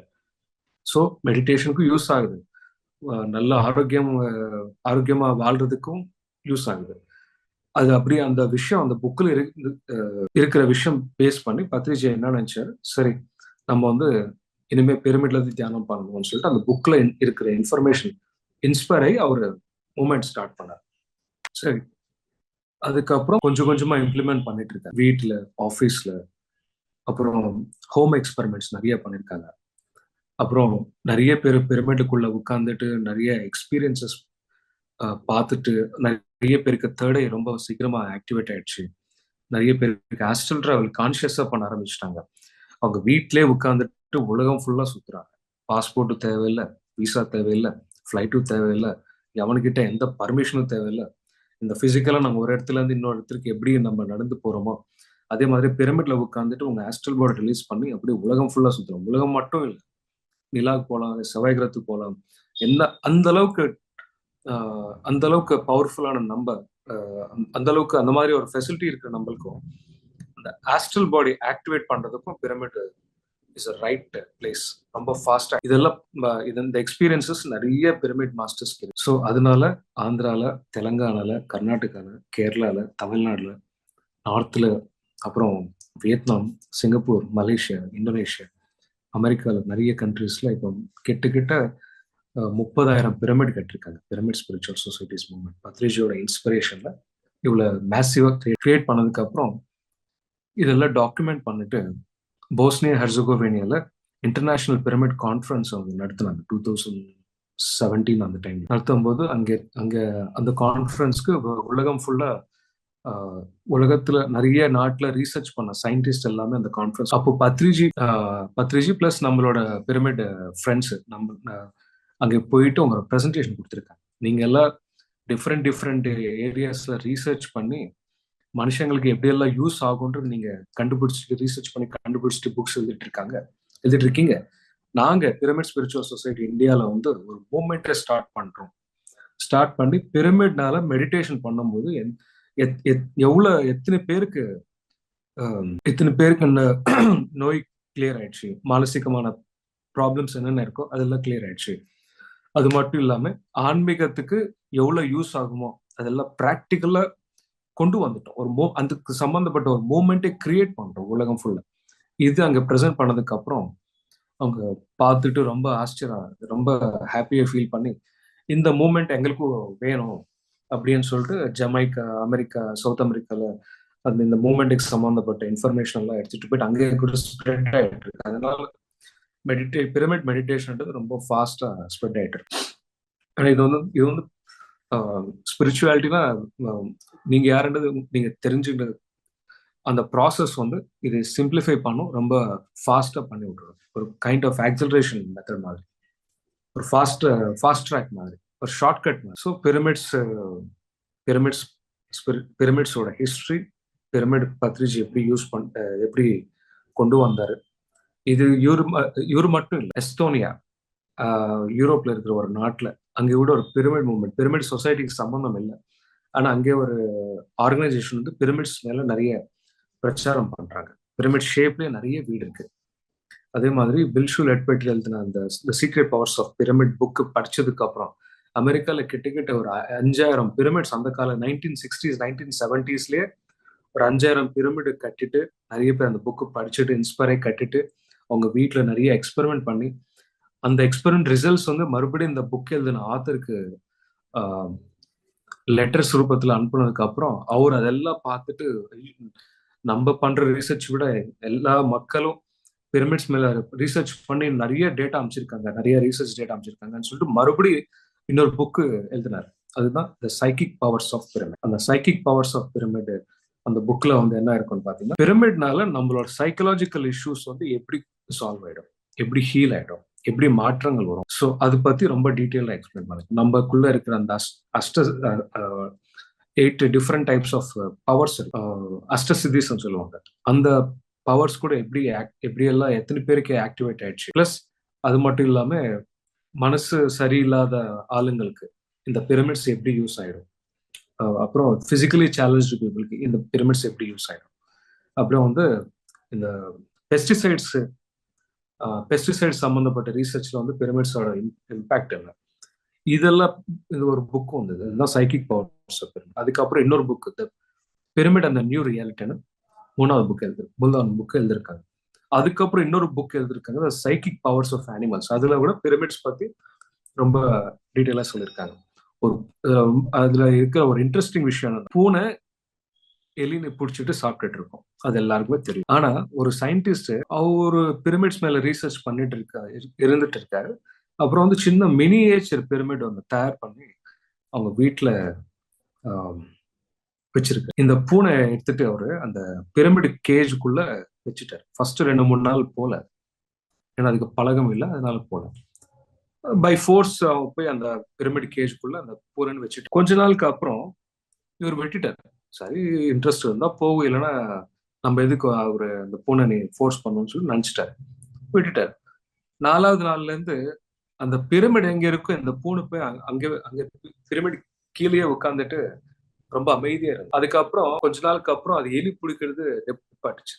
ஸோ மெடிடேஷனுக்கும் யூஸ் ஆகுது. நல்ல ஆரோக்கியம் ஆரோக்கியமா வாழ்றதுக்கும் யூஸ் ஆகுது. அது அப்படியே அந்த விஷயம் அந்த புக்கில் இருக்கிற விஷயம் பேஸ் பண்ணி பத்ரிஜி என்ன நினைச்சாரு? சரி நம்ம வந்து இனிமே பிரமிட்ல இருந்து தியானம் பண்ணணும்னு சொல்லிட்டு அந்த புக்ல இருக்கிற இன்ஃபர்மேஷன் இன்ஸ்பயர் ஆகி அவர் மூமெண்ட் ஸ்டார்ட் பண்ணார். சரி அதுக்கப்புறம் கொஞ்சம் கொஞ்சமா இம்ப்ளிமெண்ட் பண்ணிட்டு இருக்கேன் வீட்டுல ஆஃபீஸ்ல அப்புறம் ஹோம் எக்ஸ்பெரிமெண்ட்ஸ் நிறைய பண்ணியிருக்காங்க அப்புறம் நிறைய பேர் பிரமிட்டுக்குள்ள உட்காந்துட்டு நிறைய எக்ஸ்பீரியன்சஸ் பார்த்துட்டு நிறைய நிறைய பேருக்கு தேர்டை ரொம்ப சீக்கிரமா ஆக்டிவேட் ஆயிடுச்சு. நிறைய பேருக்கு ஆஸ்ட்ரல் டிராவல் கான்சியஸா பண்ண ஆரம்பிச்சிட்டாங்க. அவங்க வீட்டிலே உட்காந்துட்டு உலகம் ஃபுல்லா சுத்துறாங்க. பாஸ்போர்ட்டும் தேவையில்லை விசா தேவையில்லை ஃப்ளைட்டும் தேவையில்லை எவனுக்கிட்ட எந்த பர்மிஷனும் தேவையில்லை. இந்த பிசிக்கலா நம்ம ஒரு இடத்துல இருந்து இன்னொரு இடத்துக்கு எப்படி நம்ம நடந்து போறோமோ அதே மாதிரி பிரமிட்ல உட்காந்துட்டு உங்க ஆஸ்ட்ரல் போர்டு ரிலீஸ் பண்ணி அப்படியே உலகம் ஃபுல்லா சுத்துறோம். உலகம் மட்டும் இல்லை நிலாவுக்கு போகலாம் செவ்வாய் கிரகத்துக்கு போகலாம் என்ன அந்த அளவுக்கு அந்த அளவுக்கு பவர்ஃபுல்லான நம்பர் அந்த அளவுக்கு அந்த மாதிரி ஒரு ஃபெசிலிட்டி இருக்கிற நம்மளுக்கும் அந்த ஆஸ்ட்ரல் பாடி ஆக்டிவேட் பண்றதுக்கும் pyramid is a right place ரொம்ப ஃபாஸ்டா இதெல்லாம் இது இந்த எக்ஸ்பீரியன்சஸ் நிறைய பிரமிட் மாஸ்டர்ஸ் ஸோ அதனால ஆந்திரால தெலங்கானால கர்நாடகால கேரளால தமிழ்நாடுல நார்த்ல அப்புறம் வியட்நாம் சிங்கப்பூர் மலேசியா இந்தோனேஷியா அமெரிக்காவில் நிறைய கண்ட்ரீஸ்ல இப்போ கிட்ட கிட்ட முப்பதாயிரம் பிரமிட் கட்டிருக்காங்க. பிரமிட் ஸ்பிரிச்சுவல் சொசைட்டிஸ் மூவ்மெண்ட் பத்ரிஜியோட இன்ஸ்பிரேஷன்ல இவ்வளோ மேசிவாக கிரியேட் பண்ணதுக்கு அப்புறம் இதெல்லாம் டாக்குமெண்ட் பண்ணிட்டு போஸ்னியா ஹெர்சகோவேனியால இன்டர்நேஷனல் பிரமிட் கான்ஃபரன்ஸ் அவங்க நடத்தினாங்க. டூ தௌசண்ட் செவன்டீன் அந்த டைம் நடத்தும் போது அங்கே அங்கே அந்த கான்ஃபரன்ஸ்க்கு உலகம் ஃபுல்லா உலகத்துல நிறைய நாட்டுல ரீசர்ச் பண்ண சயின்டிஸ்ட் எல்லாமே அந்த கான்ஃபரன்ஸ் அப்போ பத்ரிஜி பத்ரிஜி பிளஸ் நம்மளோட பிரமிட் ஃப்ரெண்ட்ஸ் நம்ம அங்கே போயிட்டு உங்களோட ப்ரெசன்டேஷன் கொடுத்துருக்காங்க. நீங்கள் எல்லாம் டிஃப்ரெண்ட் டிஃப்ரெண்ட் ஏரியாஸில் ரீசர்ச் பண்ணி மனுஷங்களுக்கு எப்படியெல்லாம் யூஸ் ஆகுன்றது நீங்கள் கண்டுபிடிச்சிட்டு ரீசர்ச் பண்ணி கண்டுபிடிச்சிட்டு புக்ஸ் எழுதிட்டு இருக்காங்க. எழுதிட்டு இருக்கீங்க. நாங்கள் பிரமிட் ஸ்பிரிச்சுவல் சொசைட்டி இந்தியாவில் வந்து ஒரு மூமெண்ட்டை ஸ்டார்ட் பண்ணுறோம் ஸ்டார்ட் பண்ணி பிரமிட்னால மெடிடேஷன் பண்ணும்போது எவ்வளோ எத்தனை பேருக்கு எத்தனை பேருக்கு நோய் கிளியர் ஆயிடுச்சு? மானசிகமான ப்ராப்ளம்ஸ் என்னென்ன இருக்கோ அதெல்லாம் கிளியர் ஆயிடுச்சு. அது மட்டும் இல்லாம ஆன்மீகத்துக்கு எவ்வளவு யூஸ் ஆகுமோ அதெல்லாம் ப்ராக்டிக்கலா கொண்டு வந்துட்டோம். ஒரு மூ அதுக்கு சம்பந்தப்பட்ட ஒரு மூமெண்ட்டை கிரியேட் பண்றோம் உலகம் ஃபுல்லா இது அங்க ப்ரெசென்ட் பண்ணதுக்கு அப்புறம் அவங்க பார்த்துட்டு ரொம்ப ஆச்சரியம் ரொம்ப ஹாப்பியா ஃபீல் பண்ணி இந்த மூமெண்ட் எங்களுக்கும் வேணும் அப்படின்னு சொல்லிட்டு ஜமைக்கா அமெரிக்கா சவுத் அமெரிக்கால அந்த இந்த மூமெண்ட்டுக்கு சம்மந்தப்பட்ட இன்ஃபர்மேஷன் எல்லாம் எடுத்துட்டு போயிட்டு அங்கே கூட ஸ்ப்ரெட் ஆயிட்டு இருக்கு. அதனால மெடிடே பிரமிட் மெடிடேஷன்ன்றது ரொம்ப ஃபாஸ்டா ஸ்ப்ரெட் ஆயிட்டு இருக்கு. இது வந்து இது வந்து ஸ்பிரிச்சுவாலிட்டினா நீங்க யாருன்றது நீங்க தெரிஞ்சுக்கிட்டு அந்த ப்ராசஸ் வந்து இது சிம்பிளிஃபை பண்ணும் ரொம்ப ஃபாஸ்டா பண்ணி விட்ருவோம் ஒரு கைண்ட் ஆஃப் ஆக்சலரேஷன் மெத்தட் மாதிரி. ஒரு ஃபாஸ்ட் ஃபாஸ்ட் ட்ராக் மாதிரி. ஒரு ஷார்ட்கட் மாதிரி. ஸோ பிரமிட்ஸ் பிரமிட்ஸ் பிரமிட்ஸோட ஹிஸ்ட்ரி பிரமிட் பத்ரிஜி எப்படி யூஸ் பண்ண எப்படி கொண்டு வந்தாரு இது இவர் இவர் மட்டும் இல்லை எஸ்தோனியா யூரோப்ல இருக்கிற ஒரு நாட்டில் அங்கே கூட ஒரு பிரமிட் மூவ்மெண்ட் பிரமிட் சொசைட்டிக்கு சம்மந்தம் இல்லை. ஆனா அங்கே ஒரு ஆர்கனைசேஷன் வந்து பிரமிட்ஸ் மேல நிறைய பிரச்சாரம் பண்றாங்க. பிரமிட் ஷேப்லயே நிறைய வீடு இருக்கு. அதே மாதிரி பில்ஷு லெட்பெட்ரி எழுதின அந்த secret powers of pyramid book படிச்சதுக்கு அப்புறம் அமெரிக்கால கிட்டத்தட்ட ஒரு அஞ்சாயிரம் பிரமிட்ஸ் அந்த கால நைன்டீன் சிக்ஸ்டீஸ் நைன்டீன் செவன்டீஸ்லயே ஒரு அஞ்சாயிரம் பிரமிடு கட்டிட்டு நிறைய பேர் அந்த புக்கு படிச்சுட்டு இன்ஸ்பயரை கட்டிட்டு அவங்க வீட்டில் நிறைய எக்ஸ்பெரிமெண்ட் பண்ணி அந்த எக்ஸ்பெரிமெண்ட் ரிசல்ட்ஸ் வந்து மறுபடியும் இந்த புக் எழுதின ஆத்தருக்கு லெட்டர்ஸ் ரூபத்தில் அனுப்புனதுக்கு அப்புறம் அவர் அதெல்லாம் பார்த்துட்டு நம்ம பண்ற ரிசர்ச் விட எல்லா மக்களும் பிரமிட்ஸ் மேல ரிசர்ச் பண்ணி நிறைய டேட்டா அமைச்சிருக்காங்க நிறைய ரிசர்ச் டேட்டா அமைச்சிருக்காங்கன்னு சொல்லிட்டு மறுபடியும் இன்னொரு புக்கு எழுதினார். அதுதான் the psychic powers of pyramid அந்த சைக்கிக் பவர்ஸ் ஆஃப் பிரமிட் அந்த புக்ல வந்து என்ன இருக்கும்னு பாத்தீங்கன்னா பிரமிட்னால நம்மளோட சைக்கலாஜிக்கல் இஷ்யூஸ் வந்து எப்படி சால்வ் ஆயிடும். எப்படி ஹீல் ஆயிடும் எப்படி மாற்றங்கள் வரும். ஸோ அதை பத்தி ரொம்ப டீட்டெயிலாக எக்ஸ்பிளைன் பண்ணுங்க நம்மக்குள்ள இருக்கிற அந்த அஷ்ட eight different types of powers அஷ்ட சொல்லுவாங்க. அந்த பவர்ஸ் கூட எப்படி எப்படி எல்லாம் எத்தனை பேருக்கு ஆக்டிவேட் ஆயிடுச்சு. பிளஸ் அது மட்டும் இல்லாம மனசு சரியில்லாத ஆளுங்களுக்கு இந்த பிரமிட்ஸ் எப்படி யூஸ் ஆயிடும். அப்புறம் பிசிக்கலி சேலஞ்சு பீப்புளுக்கு இந்த பிரமிட்ஸ் எப்படி யூஸ் ஆயிடும். அப்புறம் வந்து இந்த பெஸ்டிசைட்ஸ் பெஸ்டிசைட் சம்மந்தப்பட்ட ரீசர்ச்ல வந்து பிரமிட்ஸோட இம்பாக்ட் என்ன? இதெல்லாம் இது ஒரு புக் வந்தது. இதுதான் சைக்கிக் பவர்ஸ் அதுக்கப்புறம் இன்னொரு புக் த பிரமிட் அந்த நியூ ரியாலிட்டின்னு மூணாவது புக் எழுது மூணாவது புக் எழுதிருக்காங்க. அதுக்கப்புறம் இன்னொரு புக் எழுதிருக்காங்க சைக்கிக் பவர்ஸ் ஆஃப் அனிமல்ஸ் அதுல கூட பிரமிட்ஸ் பத்தி ரொம்ப டீட்டெயிலாக சொல்லியிருக்காங்க ஒரு அதுல இருக்கிற ஒரு இன்ட்ரெஸ்டிங் விஷயம் பூனை எலினை பிடிச்சிட்டு சாப்பிட்டுட்டு இருக்கோம். அது எல்லாருக்குமே தெரியும். ஆனா ஒரு சயின்டிஸ்ட் அவர் பிரமிட்ஸ் மேல ரீசர்ச் பண்ணிட்டு இருக்கா இருந்துட்டு இருக்காரு. அப்புறம் வந்து சின்ன மினியேச்சர் பிரமிட் ஒன்று தயார் பண்ணி அவங்க வீட்டுல வச்சிருக்கு இந்த பூனை எடுத்துட்டு அவரு அந்த பிரமிடு கேஜுக்குள்ள வச்சுட்டாரு. ஃபர்ஸ்ட் ரெண்டு மூணு நாள் போல. ஏன்னா அதுக்கு பழகம் இல்லை அதனால போல. பை ஃபோர்ஸ் போய் அந்த பிரமிட் கேஜுக்குள்ள அந்த பூனைன்னு வச்சுட்டு கொஞ்ச நாளுக்கு அப்புறம் இவர் வெட்டிட்டார். சரி இன்ட்ரெஸ்ட் இருந்தா போகும் இல்லைன்னா நம்ம எதுக்கு அவரு அந்த பூனை நீ ஃபோர்ஸ் பண்ணணும்னு சொல்லி நினைச்சிட்டாரு. விட்டுட்டாரு. நாலாவது நாள்ல இருந்து அந்த பிரமிட் எங்க இருக்கும் இந்த பூனை போய் அங்கே அங்கே பிரமிட் கீழேயே உட்காந்துட்டு ரொம்ப அமைதியா இருக்கு அதுக்கப்புறம் கொஞ்ச நாளுக்கு அப்புறம் அது எலி பிடிக்கிறது பாட்டுச்சு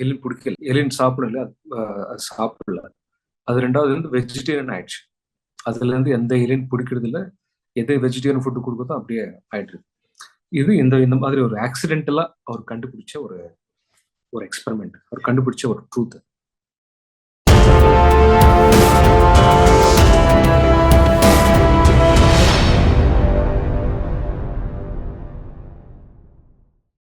எலி பிடிக்கல. எலின்னு சாப்பிடல அது சாப்பிடல. அது ரெண்டாவது வந்து வெஜிடேரியன் ஆயிடுச்சு. அதுல இருந்து எந்த எலின் பிடிக்கிறது இல்லை எது வெஜிடேரியன் ஃபுட்டு கொடுக்குறதோ அப்படியே ஆயிட்டு இது இந்த இந்த மாதிரி ஒரு ஆக்சிடென்டலா அவர் கண்டுபிடிச்ச ஒரு ஒரு எக்ஸ்பெரிமெண்ட் அவர் கண்டுபிடிச்ச ஒரு ட்ரூத்